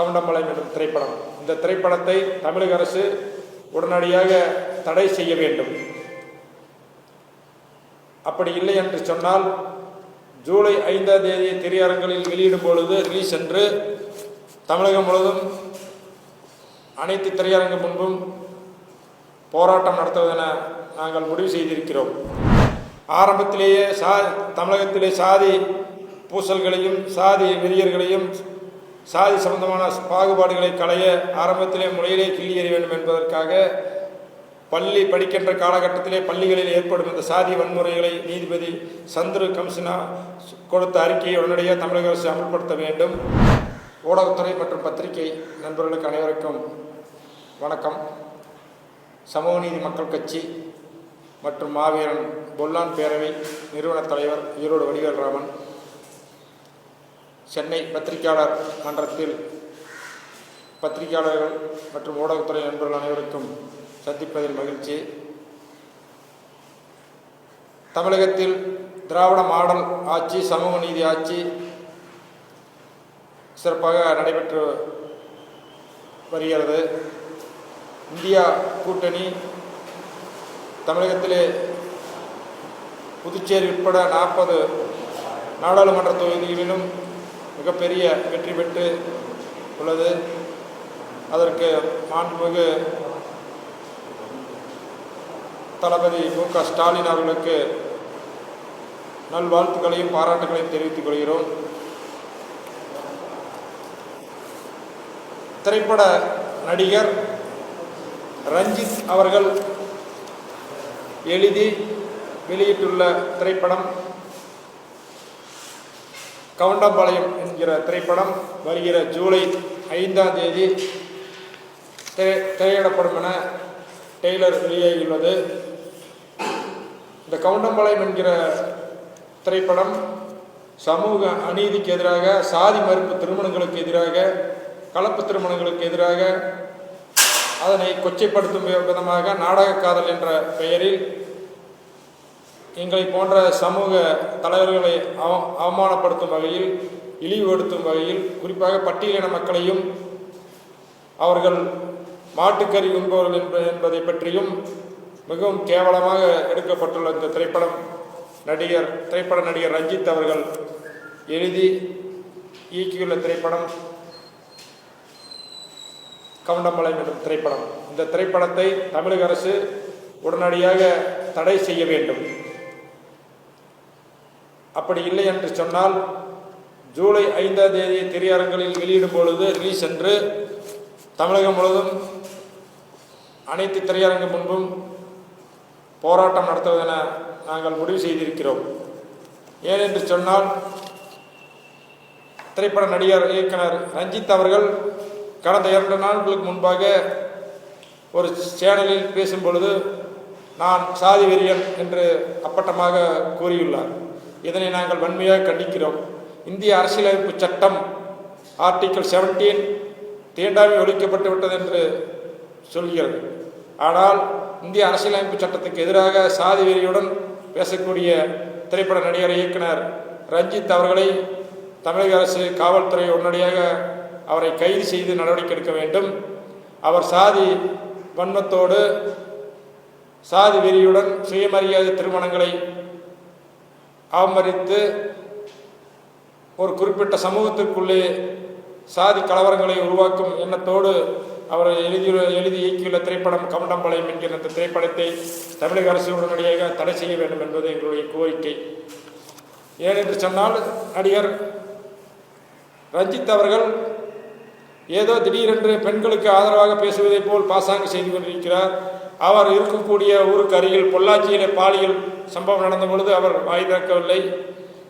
கவுண்டம்பாளையம் என்ற திரைப்படம். இந்த திரைப்படத்தை தமிழக அரசு உடனடியாக தடை செய்ய வேண்டும். அப்படி இல்லை என்று சொன்னால் ஜூலை ஐந்தாம் தேதி திரையரங்களில் வெளியிடும் பொழுது ரிலீஸ் என்று தமிழகம் முழுவதும் அனைத்து திரையரங்கு முன்பும் போராட்டம் நடத்துவதென நாங்கள் முடிவு செய்திருக்கிறோம். ஆரம்பத்திலேயே சா தமிழகத்திலே சாதி பூசல்களையும் சாதி வெறியர்களையும் சாதி சம்பந்தமான பாகுபாடுகளை களைய ஆரம்பத்திலே முறையிலே கிள்ளி எறிய வேண்டும் என்பதற்காக பள்ளி படிக்கின்ற காலகட்டத்திலே பள்ளிகளில் ஏற்படும் இந்த சாதி வன்முறைகளை நீதிபதி சந்துரு கம்சினா கொடுத்த அறிக்கையை உடனடியாக தமிழக அரசு அமல்படுத்த வேண்டும். ஊடகத்துறை மற்றும் பத்திரிகை நண்பர்களுக்கு அனைவருக்கும் வணக்கம். சமூக நீதி மக்கள் கட்சி மற்றும் மாவீரன் பொல்லான் பேரவை நிறுவனத் தலைவர் ஈரோடு வடிவேல் ராமன் சென்னை பத்திரிகையாளர் மன்றத்தில் பத்திரிகையாளர்கள் மற்றும் ஊடகத்துறை நண்பர்கள் அனைவருக்கும் சந்திப்பதில் மகிழ்ச்சி. தமிழகத்தில் திராவிட மாடல் ஆட்சி சமூக நீதி ஆட்சி சிறப்பாக நடைபெற்று வருகிறது. இந்தியா கூட்டணி தமிழகத்திலே புதுச்சேரி உட்பட நாற்பது நாடாளுமன்ற தொகுதிகளிலும் மிகப்பெரிய வெற்றி பெற்று உள்ளது. அதற்கு மாண்புமிகு தளபதி மு க ஸ்டாலின் அவர்களுக்கு நல்வாழ்த்துக்களையும் பாராட்டுகளையும் தெரிவித்துக் கொள்கிறோம். திரைப்பட நடிகர் ரஞ்சித் அவர்கள் எழுதி வெளியிட்டுள்ள திரைப்படம் கவுண்டம்பாளையம் என்கிற திரைப்படம் வருகிற ஜூலை ஐந்தாம் தேதி திரை திரையிடப்படும் என டெய்லர் வெளியாகியுள்ளது இந்த கவுண்டம்பாளையம் என்கிற திரைப்படம் சமூக அநீதிக்கு எதிராக சாதி மறுப்பு திருமணங்களுக்கு எதிராக கலப்பு திருமணங்களுக்கு எதிராக அதனை கொச்சைப்படுத்தும் விதமாக நாடக காதல் என்ற பெயரில் எங்களை போன்ற சமூக தலைவர்களை அவ அவமானப்படுத்தும் வகையில் இழிவுபடுத்தும் வகையில் குறிப்பாக பட்டியலின மக்களையும் அவர்கள் மாட்டுக்கறி உண்பவர்கள் என்ப என்பதை பற்றியும் மிகவும் கேவலமாக எடுக்கப்பட்டுள்ள இந்த திரைப்படம் நடிகர் திரைப்பட நடிகர் ரஞ்சித் அவர்கள் எழுதி இயக்கியுள்ள திரைப்படம் கவுண்டமலை என்ற திரைப்படம். இந்த திரைப்படத்தை தமிழக அரசு உடனடியாக தடை செய்ய வேண்டும். அப்படி இல்லை என்று சொன்னால் ஜூலை ஐந்தாம் தேதி திரையரங்களில் வெளியிடும் பொழுது ரிலீஸ் என்று தமிழகம் முழுவதும் அனைத்து திரையரங்கு முன்பும் போராட்டம் நடத்துவதென நாங்கள் முடிவு செய்திருக்கிறோம். ஏனென்று சொன்னால் திரைப்பட நடிகர் இயக்குனர் ரஞ்சித் அவர்கள் கடந்த இரண்டு நாட்களுக்கு முன்பாக ஒரு சேனலில் பேசும் பொழுது நான் சாதி வெறியன் என்று அப்பட்டமாக கூறியுள்ளார். இதனை நாங்கள் வன்மையாக கண்டிக்கிறோம். இந்திய அரசியலமைப்பு சட்டம் ஆர்டிக்கல் செவன்டீன் தீண்டாமை ஒழிக்கப்பட்டு விட்டது என்று சொல்கிறது. ஆனால் இந்திய அரசியலமைப்பு சட்டத்துக்கு எதிராக சாதி வெறியுடன் பேசக்கூடிய திரைப்பட நடிகர் இயக்குனர் ரஞ்சித் அவர்களை தமிழக அரசு காவல்துறை உடனடியாக அவரை கைது செய்து நடவடிக்கை எடுக்க வேண்டும். அவர் சாதி வன்மத்தோடு சாதி வெறியுடன் சுயமரியாதை திருமணங்களை அவமதித்து ஒரு குறிப்பிட்ட சமூகத்திற்குள்ளே சாதி கலவரங்களை உருவாக்கும் எண்ணத்தோடு அவர் எழுதியுள்ள எழுதி இயக்கியுள்ள திரைப்படம் கமண்டம்பாளையம் என்கிற அந்த திரைப்படத்தை தமிழக அரசு உடனடியாக தடை செய்ய வேண்டும் என்பது எங்களுடைய கோரிக்கை. ஏனென்று சொன்னால் நடிகர் ரஞ்சித் அவர்கள் ஏதோ திடீரென்று பெண்களுக்கு ஆதரவாக பேசுவதைப் போல் பாசாங்கு செய்து கொண்டிருக்கிறார். அவர் இருக்கக்கூடிய ஊருக்கு அருகில் பொள்ளாச்சியிலே பாலியல் சம்பவம் நடந்த பொழுது அவர் வாய் திறக்கவில்லை.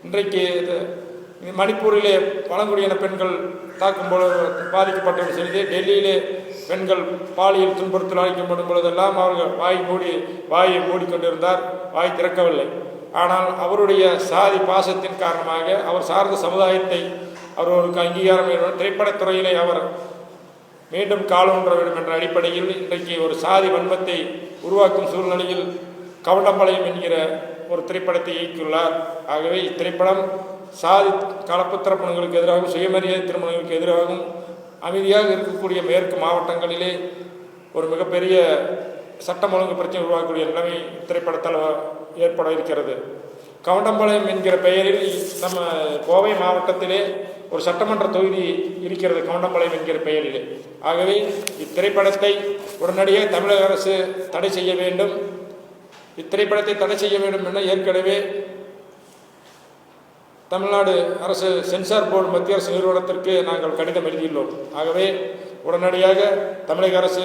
இன்றைக்கு இது மணிப்பூரிலே பழங்குடியின பெண்கள் தாக்கும் பொழுது பாதிக்கப்பட்ட ஒரு செய்தி. டெல்லியிலே பெண்கள் பாலியல் துன்புறுத்தல் அளிக்கப்படும் பொழுதெல்லாம் அவர்கள் வாய் மூடி வாயை மூடிக்கொண்டிருந்தார். வாய் திறக்கவில்லை. ஆனால் அவருடைய சாதி பாசத்தின் காரணமாக அவர் சார்ந்த சமுதாயத்தை அவர் ஒரு அங்கீகாரம் திரைப்படத்துறையிலே அவர் மீண்டும் காலூன்ற வேண்டும் என்ற அடிப்படையில் இன்றைக்கு ஒரு சாதி வன்மத்தை உருவாக்கும் சூழ்நிலையில் கவண்டம்பாளையம் என்கிற ஒரு திரைப்படத்தை இயக்கியுள்ளார். ஆகவே இத்திரைப்படம் சாதி கலப்பு திருமணங்களுக்கு எதிராகவும் சுயமரியாதை திருமணங்களுக்கு எதிராகவும் அமைதியாக இருக்கக்கூடிய மேற்கு மாவட்டங்களிலே ஒரு மிகப்பெரிய சட்டம் ஒழுங்கு பிரச்சனை உருவாக்கக்கூடிய நிலைமை திரைப்படத்தால் ஏற்பட இருக்கிறது. கவுண்டம்பாளையம் என்கிற பெயரில் நம்ம கோவை மாவட்டத்திலே ஒரு சட்டமன்ற தொகுதி இருக்கிறது கவுண்டம்பாளையம் என்கிற பெயரில். ஆகவே இத்திரைப்படத்தை உடனடியாக தமிழக அரசு தடை செய்ய வேண்டும். இத்திரைப்படத்தை தடை செய்ய வேண்டும் என ஏற்கனவே தமிழ்நாடு அரசு சென்சார் போர்டு மத்திய அரசு நிறுவனத்திற்கு நாங்கள் கடிதம் எழுதியுள்ளோம். ஆகவே உடனடியாக தமிழக அரசு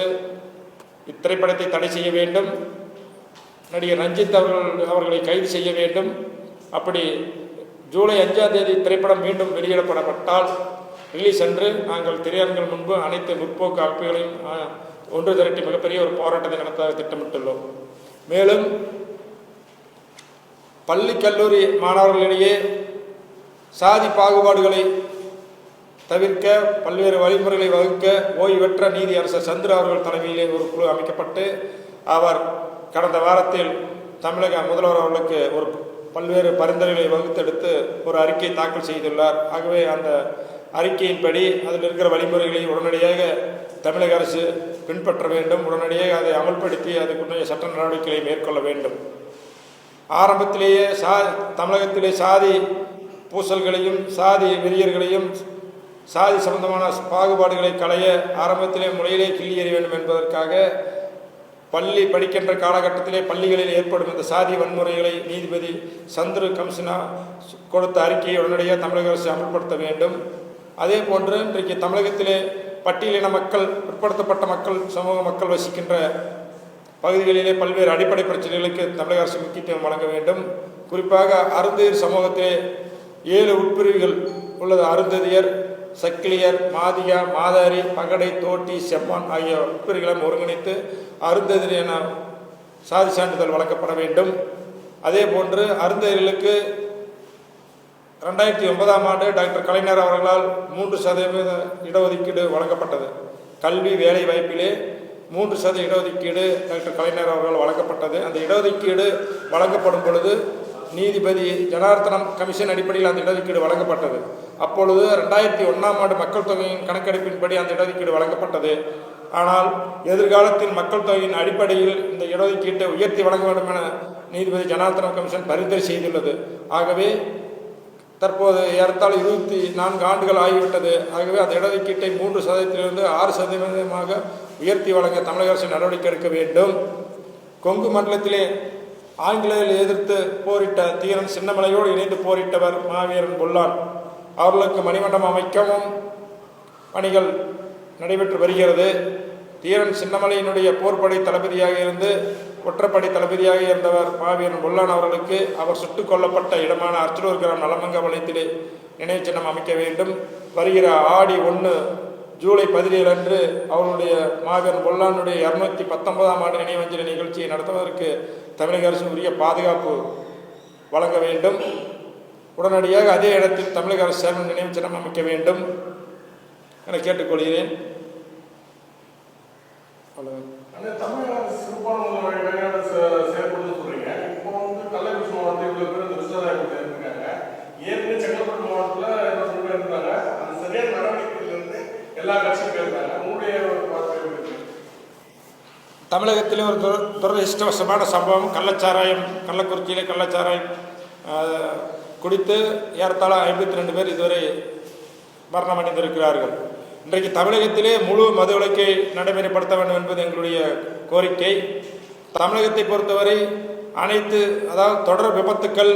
இத்திரைப்படத்தை தடை செய்ய வேண்டும். நடிகர் ரஞ்சித் அவர்கள் அவர்களை கைது செய்ய வேண்டும். அப்படி ஜூலை அஞ்சாம் தேதி திரைப்படம் மீண்டும் வெளியிடப்படப்பட்டால் ரிலீஸ் அன்று நாங்கள் திரையரங்கள் முன்பு அனைத்து முற்போக்கு அமைப்புகளையும் ஒன்று திரட்டி மிகப்பெரிய ஒரு போராட்டத்தை நடத்த திட்டமிட்டுள்ளோம். மேலும் பள்ளி கல்லூரி மாணவர்களிடையே சாதி பாகுபாடுகளை தவிர்க்க பல்வேறு வழிமுறைகளை வகுக்க ஓய்வற்ற நீதி அரசர் சந்திர அவர்கள் தலைமையிலே ஒரு குழு அமைக்கப்பட்டு அவர் கடந்த வாரத்தில் தமிழக முதல்வர் அவர்களுக்கு ஒரு பல்வேறு பரிந்துரைகளை வகுத்தெடுத்து ஒரு அறிக்கை தாக்கல் செய்துள்ளார். ஆகவே அந்த அறிக்கையின்படி அதில் இருக்கிற வழிமுறைகளை உடனடியாக தமிழக அரசு பின்பற்ற வேண்டும். உடனடியாக அதை அமல்படுத்தி அதுக்குரிய சட்ட நடவடிக்கைகளை மேற்கொள்ள வேண்டும். ஆரம்பத்திலேயே சா தமிழகத்திலே சாதி பூசல்களையும் சாதி வெறியர்களையும் சாதி சம்பந்தமான பாகுபாடுகளை களைய ஆரம்பத்திலே முறையிலே கிள்ளி எறிய வேண்டும் என்பதற்காக பள்ளி படிக்கின்ற காலகட்டத்திலே பள்ளிகளில் ஏற்படும் இந்த சாதி வன்முறைகளை நீதிபதி சந்துரு கம்சனா கொடுத்த அறிக்கையை உடனடியாக தமிழக அரசு அமல்படுத்த வேண்டும். அதே போன்று இன்றைக்கு தமிழகத்திலே பட்டியலின மக்கள் பிற்படுத்தப்பட்ட மக்கள் சமூக மக்கள் வசிக்கின்ற பகுதிகளிலே பல்வேறு அடிப்படை பிரச்சனைகளுக்கு தமிழக அரசு முக்கியத்துவம் வழங்க வேண்டும். குறிப்பாக அருந்ததியர் சமூகத்திலே ஏழு உட்பிரிவுகள் உள்ளது. அருந்ததியர் சக்கிலியர் மாதியா மாதாரி பகடை தோட்டி செம்மான் ஆகிய பிரிவுகளும் ஒருங்கிணைத்து அருந்ததிரி என சாதி சான்றிதழ் வழங்கப்பட வேண்டும். அதே போன்று அருந்ததியர்களுக்கு ரெண்டாயிரத்தி ஒன்பதாம் ஆண்டு டாக்டர் கலைஞர் அவர்களால் மூன்று சதவீத இடஒதுக்கீடு வழங்கப்பட்டது. கல்வி வேலை வாய்ப்பிலே மூன்று சதவீத இடஒதுக்கீடு டாக்டர் கலைஞர் அவர்களால் வழங்கப்பட்டது. அந்த இடஒதுக்கீடு வழங்கப்படும் பொழுது நீதிபதி ஜனார்த்தனம் கமிஷன் அடிப்படையில் அந்த இடஒதுக்கீடு வழங்கப்பட்டது. அப்பொழுது ரெண்டாயிரத்தி ஒன்றாம் ஆண்டு மக்கள் தொகையின் கணக்கெடுப்பின்படி அந்த இடஒதுக்கீடு வழங்கப்பட்டது. ஆனால் எதிர்காலத்தில் மக்கள் தொகையின் அடிப்படையில் இந்த இடஒதுக்கீட்டை உயர்த்தி வழங்க வேண்டும் என நீதிபதி ஜனார்த்தனம் கமிஷன் பரிந்துரை செய்துள்ளது. ஆகவே தற்போது ஏறத்தாழ் இருபத்தி நான்கு ஆண்டுகள் ஆகிவிட்டது. ஆகவே அந்த இடஒதுக்கீட்டை மூன்று சதவீதத்திலிருந்து ஆறு சதவீதமாக உயர்த்தி வழங்க தமிழக அரசு நடவடிக்கை எடுக்க வேண்டும். கொங்கு மண்டலத்திலே ஆங்கிலேயர்கள் எதிர்த்து போரிட்ட தீரன் சின்னமலையோடு இணைந்து போரிட்டவர் மாவீரன் பொல்லான். அவர்களுக்கு மணிமண்டபம் அமைக்கவும் பணிகள் நடைபெற்று வருகிறது. தீரன் சின்னமலையினுடைய போர்ப்படை தளபதியாக இருந்து ஒற்றப்படை தளபதியாக இருந்தவர் மாவீரன் கொல்லான் அவர்களுக்கு அவர் சுட்டுக் கொல்லப்பட்ட இடமான அர்ச்சலூர் கிராம் நலமங்க வலயத்திலே நினைவு சின்னம் அமைக்க வேண்டும். வருகிற ஆடி ஒன்று ஜூலை பதினேழு அன்று அவருடைய மகன் பொல்லானுடைய இரநூத்தி பத்தொன்பதாம் ஆண்டு நினைவஞ்சலி நிகழ்ச்சியை நடத்துவதற்கு தமிழக அரசு உரிய பாதுகாப்பு வழங்க வேண்டும். உடனடியாக அதே இடத்தில் தமிழக அரசு சேர்மன் நினைவு சின்னம் அமைக்க வேண்டும் என கேட்டுக்கொள்கிறேன். தமிழக அரசு தமிழகத்தில் ஒரு துர துரதிருஷ்டவசமான சம்பவம். கள்ளச்சாராயம் கள்ளக்குறிச்சியில் கள்ளச்சாராயம் குடித்து ஏறத்தாழ ஐம்பத்தி ரெண்டு பேர் இதுவரை மரணம் அடைந்திருக்கிறார்கள். இன்றைக்கு தமிழகத்திலே முழு மது விலக்கை நடைமுறைப்படுத்த வேண்டும் என்பது எங்களுடைய கோரிக்கை. தமிழகத்தை பொறுத்தவரை அனைத்து அதாவது தொடர் விபத்துக்கள்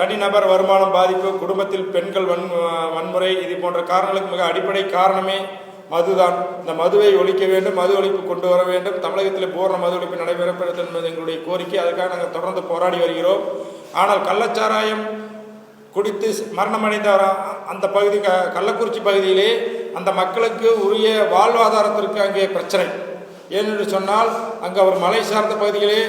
தனிநபர் வருமானம் பாதிப்பு குடும்பத்தில் பெண்கள் வன் வன்முறை இது போன்ற காரணங்களுக்கு மிக அடிப்படை காரணமே மதுதான். இந்த மதுவை ஒழிக்க வேண்டும் மது ஒழிப்பு கொண்டு வர வேண்டும். தமிழகத்தில் பூர்ண மது ஒழிப்பு நடைபெறப்படுது என்பது எங்களுடைய கோரிக்கை. அதுக்காக நாங்கள் தொடர்ந்து போராடி வருகிறோம். ஆனால் கள்ளச்சாராயம் குடித்து மரணமடைந்த அந்த பகுதி க கள்ளக்குறிச்சி பகுதியிலே அந்த மக்களுக்கு உரிய வாழ்வாதாரத்திற்கு அங்கே பிரச்சனை. ஏனென்று சொன்னால் அங்கே ஒரு மலை சார்ந்த பகுதியிலே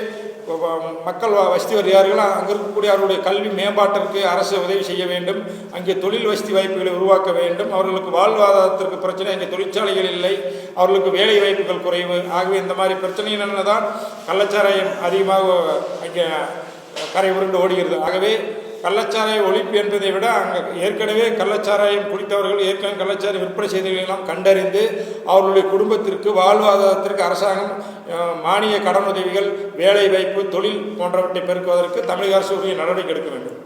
மக்கள் வசதி வருகிறார்களோ அங்கே இருக்கக்கூடிய அவருடைய கல்வி மேம்பாட்டிற்கு அரசு உதவி செய்ய வேண்டும். அங்கே தொழில் வசதி வாய்ப்புகளை உருவாக்க வேண்டும். அவர்களுக்கு வாழ்வாதாரத்திற்கு பிரச்சனை அங்கே தொழிற்சாலைகள் இல்லை. அவர்களுக்கு வேலை வாய்ப்புகள் குறைவு. ஆகவே இந்த மாதிரி பிரச்சனைகள் தான் கள்ளச்சாராயம் அதிகமாக அங்கே கரை உருண்டு ஓடுகிறது. ஆகவே கள்ளச்சாராய ஒழிப்பு என்பதை விட அங்கே ஏற்கனவே கள்ளச்சாராயம் குடித்தவர்கள் ஏற்கனவே கள்ளச்சாராயம் விற்பனை செய்தவர்களெல்லாம் கண்டறிந்து அவர்களுடைய குடும்பத்திற்கு வாழ்வாதாரத்திற்கு அரசாங்கம் மானிய கடன் உதவிகள் வேலை வாய்ப்பு தொழில் போன்றவற்றை பெருக்குவதற்கு தமிழக அரசு உரிய நடவடிக்கை எடுக்க வேண்டும்.